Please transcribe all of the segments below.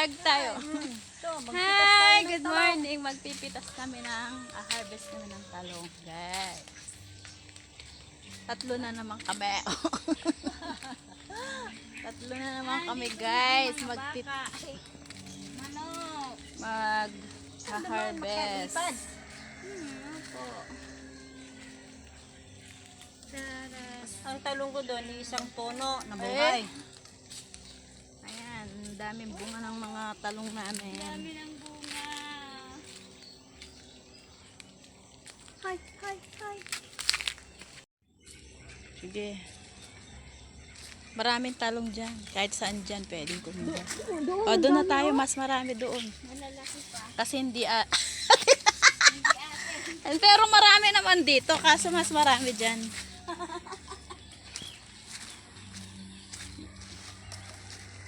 Vlog tayo. Magpitas Hi! Good morning! Magpipitas kami ng, ah, harvest kami ng talong, guys. Tatlo na naman kami. Tatlo na naman kami, guys. Magpip... Manok. Mag... harvest. Hmm, po. Ang talong ko doon, isang tono na buhay. Ayan, ang daming bunga ng mga talong namin. Dami ng bunga. Hi, hi, hi. Sige. Maraming talong dyan. Kahit saan dyan, pwedeng kumuha. O, doon na tayo. Mas marami doon. Malalaki pa. Kasi hindi ah. Pero marami naman dito. Kaso mas marami dyan.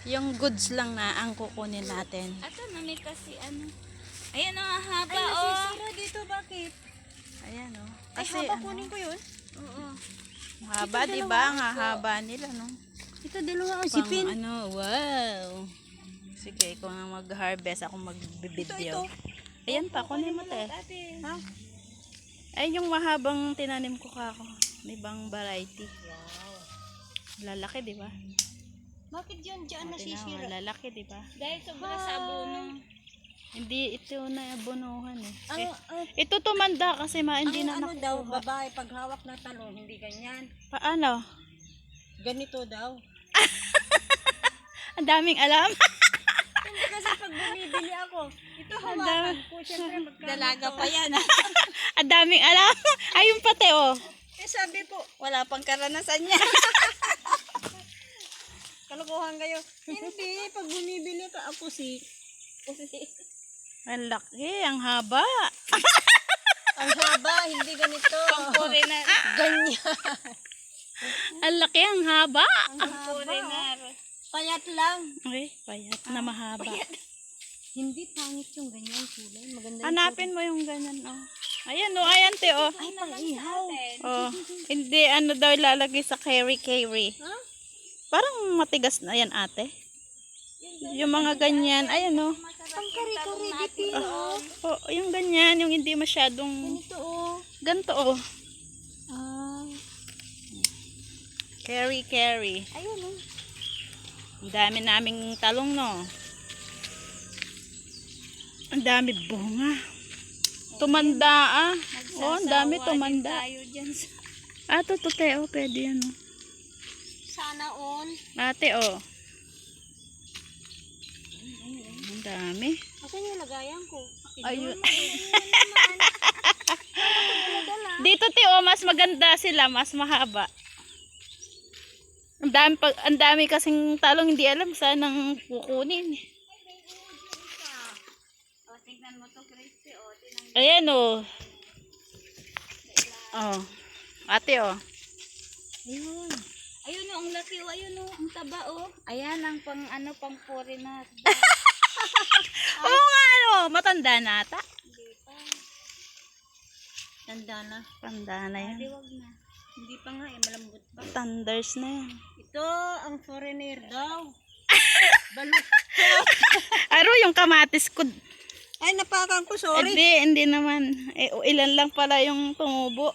Yung goods lang na ang kukunin natin. Ato na may kasi ano. Ayan ang haba Ay, oh. nasisira dito, bakit? Ayan o. Ay, Kasi haba ano, kunin ko yun. Oo. haba, di ba? Ang hahaba nila, no? Ito, dalawa ang Pang sipin. ano, wow. Sige, ikaw na mag-harvest, ako mag-video. Ito, ito. Ayan pa, kunin mo te. Ate. Ha? Ay, yung mahabang tinanim ko kako. May ibang variety. Lalaki, di ba? Bakit yun dyan mo, nasisira? Lalaki, di ba? Dahil sobra sa abono. Hindi ito na abonuhan eh. Ang, ang, Ito tumanda kasi ma, hindi ang na ano daw, babae, pag hawak ng talong, hindi ganyan. Paano? Ganito daw. Ang daming alam. Hindi kasi pag bumibili ako, ito hawakan ko, syempre magkano Dalaga pa yan. Ang daming alam. Ayun pati oh. Eh sabi ko, Wala pang karanasan niya. Kalokohan kayo. Hindi, pag bumibili ka ako si, Ang laki, ang haba. ang haba, hindi ganito. Foreigner. Ganyan. Ang laki, ang haba. Ang haba. Foreigner. Payat lang. Okay, payat na mahaba. Hindi pangit yung ganyan kulay. Maganda yung Hanapin mo yung ganyan, oh. Ayan, oh, ayan, te, oh. Ay, pang ihaw. Oh, hindi, ano daw ilalagay sa carry-carry. Ha? Parang matigas na yan, ate. Yung mga ganyan, ayan, oh. Pang kari-kari dito. Oh, yung ganyan, yung hindi masyadong Ganito oh. ganto, oh. Ah. Carry-carry. Ayun oh. Ang dami naming talong, no? Ang dami bunga. Tumanda, ah. Oh, ang dami tumanda. Tayo dyan sa... Ah, to, to, te, oh, pwede yan, oh. Sana on. Ate, oh. Ang dami. Asan yung lagayan ko? Ayun. Dito, te, oh, mas maganda sila, mas mahaba. Ang dami, pag, ang dami kasing talong hindi alam saan ang kukunin. O, tingnan mo to, Christy. O, tingnan Ayan, oh. Oh. Ate, oh. Ayun. Ayun o, ang laki o. Ayun o, ang taba o. Ayan ang pang ano, pang foreigner. Oo nga, ano, matanda na ata. Hindi pa. Tanda na. Tanda na yan. Liwag na. Hindi pa nga eh, malambot pa. Thunders na yan. Ito, ang foreigner daw. Balot. Aro, yung kamatis ko. Ay, napakan ko, sorry. Hindi, hindi naman. Eh, ilan lang pala yung tumubo.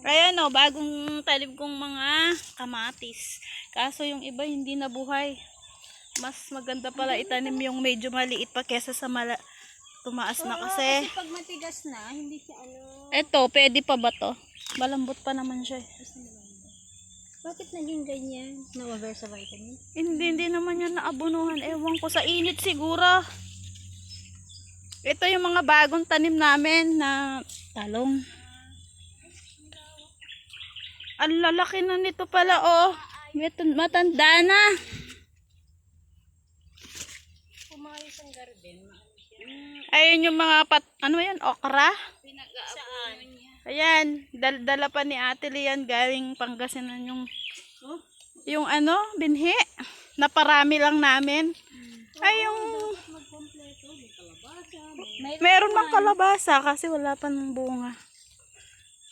Kaya no, bagong talim kong mga kamatis. Kaso yung iba hindi nabuhay. Mas maganda pala itanim yung medyo maliit pa kesa sa mala tumaas na kasi. kasi pag matigas na, hindi siya ano. Eto, pwede pa ba to? Malambot pa naman siya. eh. Bakit naging ganyan? Na-over sa vitamin? Hindi, hindi naman yan naabunuhan. Ewan ko sa init siguro. Ito yung mga bagong tanim namin na talong. Ang lalaki na nito pala, oh. Matanda na. Pumayos ang garden. Ayun yung mga pat, ano yan, okra. Pinag-aabono niya. Ayan, dal dala pa ni Ate Lian galing Pangasinan yung, Oh? yung ano, binhi. Naparami lang namin. Ay, yung. May meron mang kalabasa kasi wala pa ng bunga.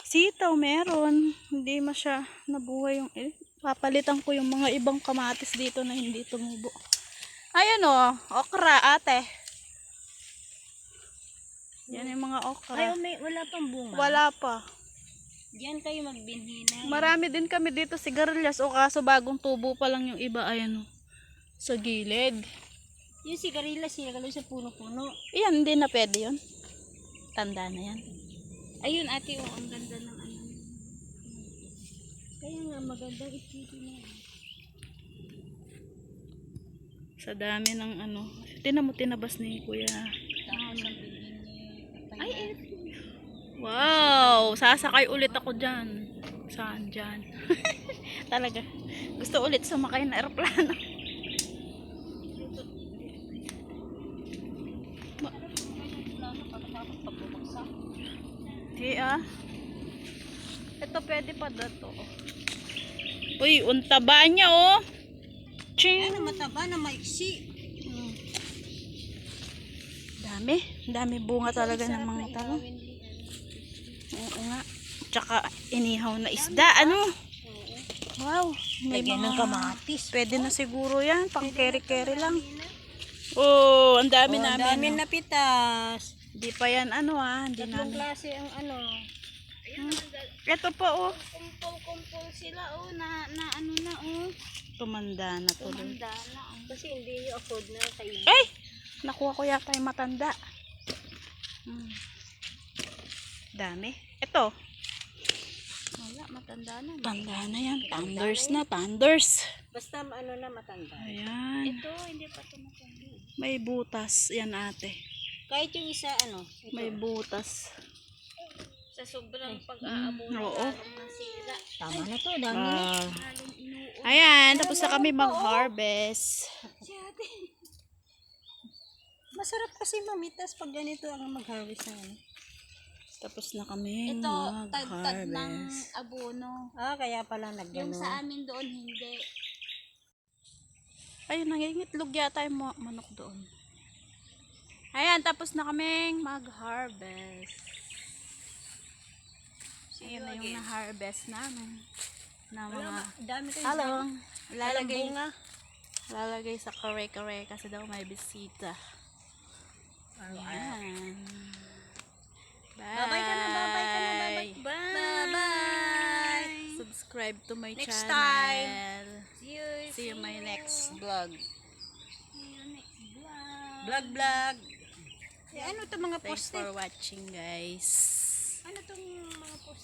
Sitaw, meron. Hindi masya nabuhay yung, eh, papalitan ko yung mga ibang kamatis dito na hindi tumubo. Ayan o, okra ate. Yan yung mga okra. Ay, may, wala pang bunga. Wala pa. Diyan kayo magbinhi na. Marami din kami dito sigarilyas o kaso bagong tubo pa lang yung iba. Ayan o. Sa gilid. Yung sigarilyas, sinagalo sa puno-puno. Yan, hindi na pwede yun. Tanda na yan. Ayun ate, oh, ang ganda ng ano. Kaya nga, magandang ikiti na. Sa dami ng ano. Tinan mo, tinabas ni kuya. Ay, eh, Wow! Sasakay ulit ako dyan. Saan dyan? Talaga. Gusto ulit sumakay na aeroplano. Hey ah. Ito pwede pa dato. Uy, untaba niya oh. Ching. Ano, mataba na maiksi. Hmm. Dami. Dami bunga talaga ng mga talong. Oo nga. Tsaka inihaw na isda. Ano? Wow. May Lagyan mga... kamatis. Pwede na siguro yan. Pang keri-keri lang. Oh, ang dami Oh, ang namin. dami oh. na pitas. Di pa yan ano ah. Hindi Tatlong namin. klase ang ano. Ito pa oh. kumpul-kumpul sila, oh, na, na ano na, oh. Tumanda na tuloy. Handa na, oh. Kasi hindi nyo afford na kayo. Ay! Nakuha ko yata yung matanda. Hmm. Dami. Ito. Wala, matanda na. Tanda na yan. Thunders na. Thunders. Basta ano na matanda. Ayan. Ito, hindi pa tumatanda. May butas. Yan ate. Kahit yung isa ano. Ito. May butas. Sa sobrang pag-aabono, Oo. lalong nasira. Tama na to. Dami na. Ah. Lalong. Ayan. Tapos na kami mag-harvest. Masarap kasi mamitas pag ganito ang mag-harvest na ano. Tapos na kami Ito, tagtag ng mag-harvest. abono. Ah, kaya pala Yung sa amin doon, hindi. Ayun, nangingitlog yata yung manok doon. Ayan, tapos na kaming mag-harvest. Ayan na yung na-harvest namin. Na mga Dami kayo. talong. Lalagay. Lalagay, lalagay sa kare-kare kasi daw may bisita. Ayan. Bye. Bye-bye ka na, bye-bye ka na, bye-bye. Bye. Bye-bye. Subscribe to my Next channel. time. See you. See you my next vlog. See you next vlog. Vlog, vlog. Eh, ano to mga Thanks poste? for watching guys. Ano tong mga poste?